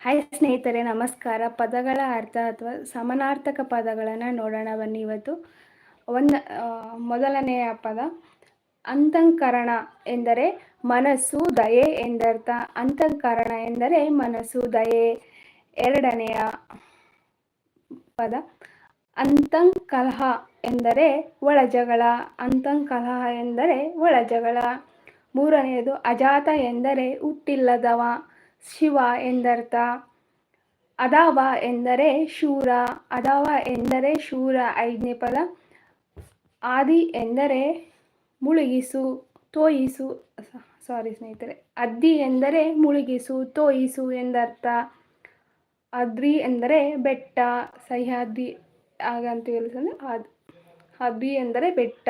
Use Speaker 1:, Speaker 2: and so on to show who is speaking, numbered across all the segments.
Speaker 1: Hi ಸ್ನೇಹಿತರೆ, ನಮಸ್ಕಾರ. ಪದಗಳ ಅರ್ಥ ಅಥವಾ ಸಮಾನಾರ್ಥಕ ಪದಗಳನ್ನು ನೋಡೋಣ. ಬನ್ನಿ ಇವತ್ತು. ಒಂದು ಮೊದಲನೆಯ ಪದ. ಅಂತಃಕರಣ ಎಂದರೆ ಮನಸ್ಸು, ದಯೆ ಎಂದರ್ಥ. ಅಂತಃಕರಣ ಎಂದರೆ ಮನಸ್ಸು, ದಯೆ. ಎರಡನೆಯ ಪದ. ಅಂತಃಕಲಹ ಎಂದರೆ ಒಳಜಗಳ. ಅಂತಃಕಲಹ ಎಂದರೆ ಒಳಜಗಳ. ಮೂರನೆಯದು ಅಜಾತ ಎಂದರೆ ಹುಟ್ಟಿಲ್ಲದವ. ಶಿವ ಎಂದರ್ಥ. ಅದಾವ ಎಂದರೆ ಶೂರ, ಅದಾವ ಎಂದರೆ ಶೂರ ಐದನೇ ಪದ. ಆದಿ ಎಂದರೆ ಮುಳುಗಿಸು, ತೋಯಿಸು ಸಾರಿ ಸ್ನೇಹಿತರೆ. ಅದ್ದಿ ಎಂದರೆ ಮುಳುಗಿಸು, ತೋಯಿಸು ಎಂದರ್ಥ. ಅದ್ರಿ ಎಂದರೆ ಬೆಟ್ಟ, ಸಹ್ಯಾದ್ರಿ, ಹಾಗಂತ ಹೇಳಿದ್ರೆ ಅದು ಅದ್ರಿ ಎಂದರೆ ಬೆಟ್ಟ.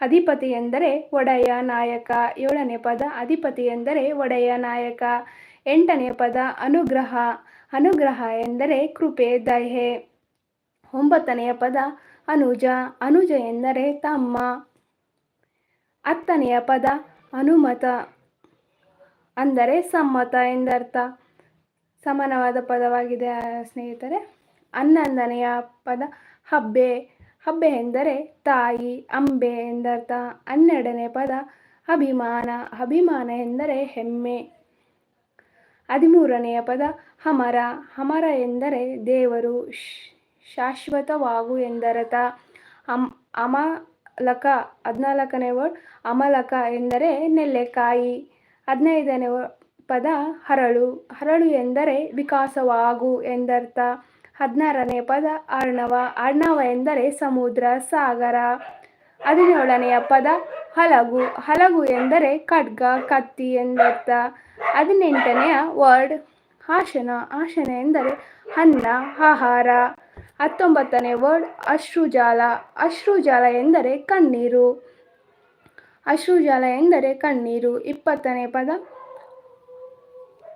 Speaker 1: ಅಧಿಪತಿ ಎಂದರೆ ಒಡೆಯ ನಾಯಕ. ಏಳನೇ ಪದ, ಅಧಿಪತಿ ಎಂದರೆ ಒಡೆಯ ನಾಯಕ. ಎಂಟನೆಯ ಪದ ಅನುಗ್ರಹ. ಅನುಗ್ರಹ ಎಂದರೆ ಕೃಪೆ, ದಯೆ. ಒಂಬತ್ತನೆಯ ಪದ ಅನುಜ. ಅನುಜ ಎಂದರೆ ತಮ್ಮ. ಹತ್ತನೆಯ ಪದ ಅನುಮತ. ಅಂದರೆ ಸಮ್ಮತ ಎಂದರ್ಥ. ಸಮಾನವಾದ ಪದವಾಗಿದೆ, ಸ್ನೇಹಿತರೆ. ಹನ್ನೊಂದನೆಯ ಪದ ಹಬ್ಬೆ. ಹಬ್ಬೆ ಎಂದರೆ ತಾಯಿ, ಅಂಬೆ ಎಂದರ್ಥ. ಹನ್ನೆರಡನೇ ಪದ ಅಭಿಮಾನ. ಅಭಿಮಾನ ಎಂದರೆ ಹೆಮ್ಮೆ. ಹದಿಮೂರನೆಯ ಪದ, ಹಮರ ಹಮರ ಎಂದರೆ ದೇವರು ಶಾಶ್ವತವಾಗು ಎಂದರ್ಥ ಅಮ್, ಅಮಲಕ, ಹದಿನಾಲ್ಕನೇ ವರ್ಡ್, ಅಮಲಕ ಎಂದರೆ ನೆಲ್ಲೆಕಾಯಿ ಹದಿನೈದನೇ ಪದ, ಹರಳು ಹರಳು ಎಂದರೆ ವಿಕಾಸವಾಗು ಎಂದರ್ಥ ಹದಿನಾರನೇ ಪದ, ಅರ್ಣವ ಅರ್ಣವ ಎಂದರೆ ಸಮುದ್ರ, ಸಾಗರ ಹದಿನೇಳನೆಯ ಪದ, ಹಲಗು ಹಲಗು ಎಂದರೆ ಖಡ್ಗ, ಕತ್ತಿ ಎಂದರ್ಥ ಹದಿನೆಂಟನೆಯ ವರ್ಡ್. ಆಶನ ಆಶನ ಎಂದರೆ ಅನ್ನ, ಆಹಾರ. ಹತ್ತೊಂಬತ್ತನೇ ವರ್ಡ್, ಅಶ್ರುಜಾಲ. ಅಶ್ರುಜಾಲ ಎಂದರೆ ಕಣ್ಣೀರು. ಅಶ್ರುಜಾಲ ಎಂದರೆ ಕಣ್ಣೀರು. ಇಪ್ಪತ್ತನೇ ಪದ,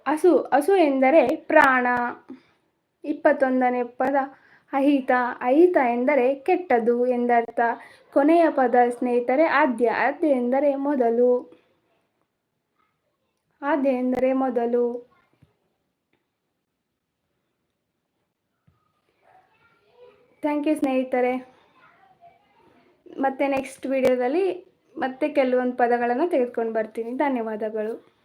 Speaker 1: ಹಸು. ಹಸು ಎಂದರೆ ಪ್ರಾಣ. ಇಪ್ಪತ್ತೊಂದನೇ ಪದ, ಅಹಿತ. ಅಹಿತ ಎಂದರೆ ಕೆಟ್ಟದು ಎಂದರ್ಥ. ಕೊನೆಯ ಪದ, ಸ್ನೇಹಿತರೆ, ಆದ್ಯ. ಆದ್ಯ ಎಂದರೆ ಮೊದಲು. ಆದ್ಯ ಎಂದರೆ ಮೊದಲು? ಥ್ಯಾಂಕ್ ಯು ಸ್ನೇಹಿತರೆ. ಮತ್ತೆ ನೆಕ್ಸ್ಟ್ ವಿಡಿಯೋದಲ್ಲಿ ಮತ್ತೆ ಕೆಲವೊಂದು ಪದಗಳನ್ನು ತೆಗೆದುಕೊಂಡು ಬರ್ತೀನಿ. ಧನ್ಯವಾದಗಳು.